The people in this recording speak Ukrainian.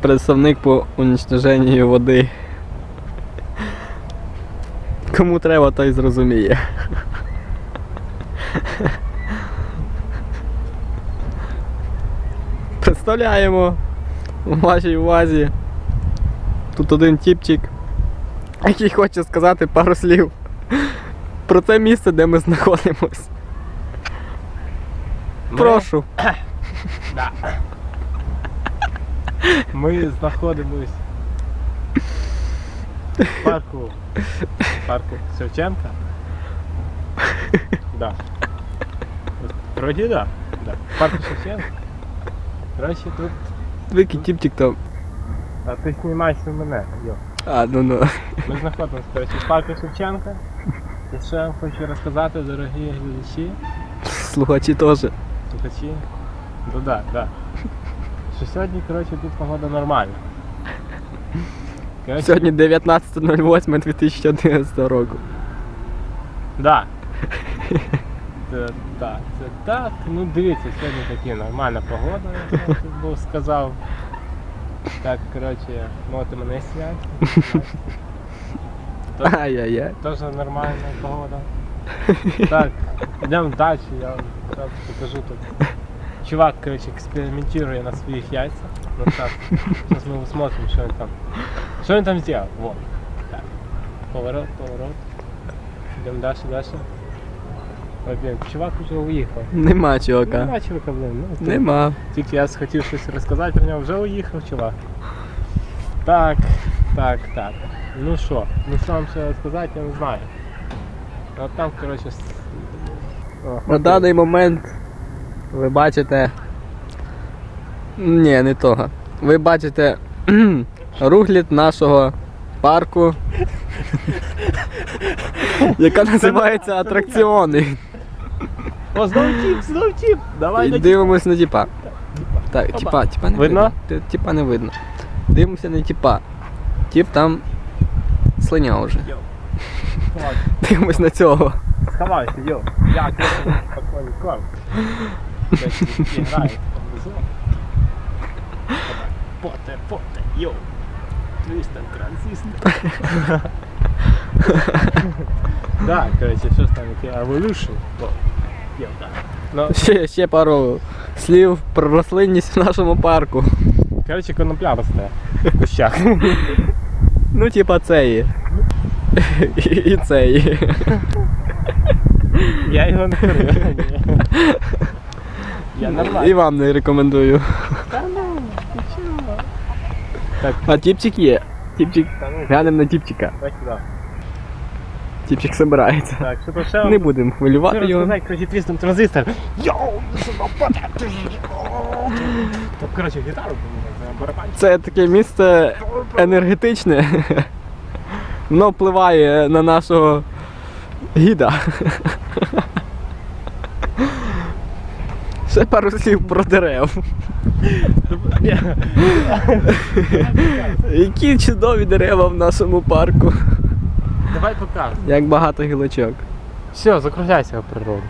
Представник по уничтоженню води. Кому треба, той зрозуміє. Представляємо у вашій увазі. Тут один тіпчик, який хоче сказати пару слів про це місце, де ми знаходимось. Прошу. Да. Ми знаходимось в парку, парку Шевченка. Да. Вроді да. да. В парку Шевченка. Коротше, тут. Який тіпчик там. А ти знімайся мене. Йо. А, ну ну. Ми знаходимося коротше, в парку Шевченка. І я вам хочу розказати, дорогі глядачі, Слухачі теж. Слухачі. Ну да, да. Що сьогодні, коротше, тут погода нормальна. Коротше, Сьогодні 19.08.2011 року. Да. Це, так, це так. Ну дивіться, сьогодні такі нормальна погода, я тут був сказав. Так, коротше, можете мене зняти. Ай-яй-яй. Теж нормальна погода. Так, йдемо далі, я вам зараз покажу тут. Чувак, короче, експериментує на своїх яйцях. Ну так. Сейчас мы посмотрим, что он там. Что он там сделал? Вот. Так. Поворот, поворот. Идем дальше, дальше. Ой, блін, чувак уже уїхав. Нема чувака. Нема чувака, блін. Ну, ти- Нема. Тільки я хотів щось розказати про нього, вже уїхав, чувак. Так, так, так. Ну що, ну що вам ще розказати, я не знаю. От там, коротше, На даний момент ви бачите. Ні, не того. Ви бачите ругліт нашого парку, яка називається атракціони. О, знову тіп, знову тіп! Давай І на дивимось на тіпа. Так, тіпа, тіпа не Видно? видно. Ті- Тіпа не видно. Дивимося на тіпа. Тіп там слиня вже. Йоу. Сховайся, Дивимось на цього. Сховайся, йо. Я спокійно і граю. Поте, поте, йо. Твістер, транзистор. Да, коротше, що там, яке Evolution. Йо, так. Ну, Ще, ще пару слів про рослинність в нашому парку. коротше, конопля росте в кущах. Ну, типа цеї. І, і цеї. Я його не курю. І вам не рекомендую. Та ну? Так, А тіпчик є. Тіпчик. ну, Глянемо на тіпчика. сюди. Тіпчик збирається. Так, що то ще вам Не будемо хвилювати його. розказати, коротше, твістом транзистор. Йоу, Там, коротше, гітару. Це таке місце енергетичне. Воно впливає на нашого гіда. Ще пару слів про дерев. Які чудові дерева в нашому парку. Давай покажемо. Як багато гілочок. Все, закругляйся в природу.